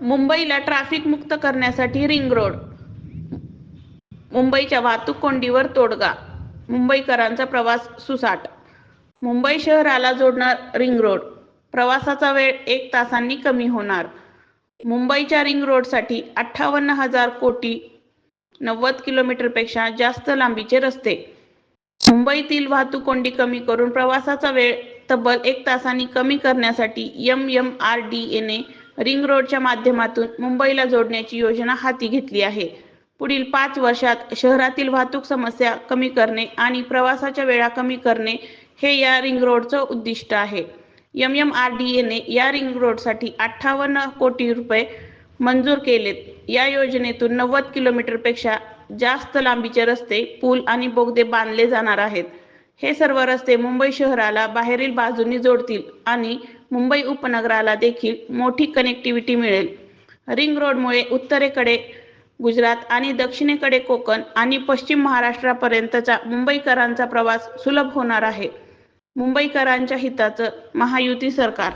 मुंबईला ट्रॅफिक मुक्त करण्यासाठी रिंग रोड मुंबईच्या वाहतूक कोंडीवर तोडगा. मुंबईकरांचा प्रवास सुसाट. मुंबई शहराला जोडणार रिंग रोड प्रवासाचा वेळ एक तासांनी कमी होणार. मुंबईच्या रिंग रोडसाठी अठ्ठावन्न हजार कोटी नव्वद किलोमीटरपेक्षा जास्त लांबीचे रस्ते. मुंबईतील वाहतूक कोंडी कमी करून प्रवासाचा वेळ तब्बल एक तासांनी कमी करण्यासाठी एम एम आर डी एने रिंग रोडच्या माध्यमातून मुंबईला जोडण्याची योजना हाती घेतली आहे. पुढील पाच वर्षात शहरातील वाहतूक समस्या कमी करणे आणि प्रवासाच्या वेळा कमी करणे हे या रिंग रोडचं उद्दिष्ट आहे. एम एम आर डी एने या रिंग रोडसाठी अठ्ठावन्न कोटी रुपये मंजूर केलेत. या योजनेतून नव्वद किलोमीटरपेक्षा जास्त लांबीचे रस्ते पूल आणि बोगदे बांधले जाणार आहेत. हे सर्व रस्ते मुंबई शहराला बाहेरील बाजूंनी जोडतील आणि मुंबई उपनगराला देखील मोठी कनेक्टिव्हिटी मिळेल. रिंग रोडमुळे उत्तरेकडे गुजरात आणि दक्षिणेकडे कोकण आणि पश्चिम महाराष्ट्रापर्यंतचा मुंबईकरांचा प्रवास सुलभ होणार आहे. मुंबईकरांच्या हिताचं महायुती सरकार.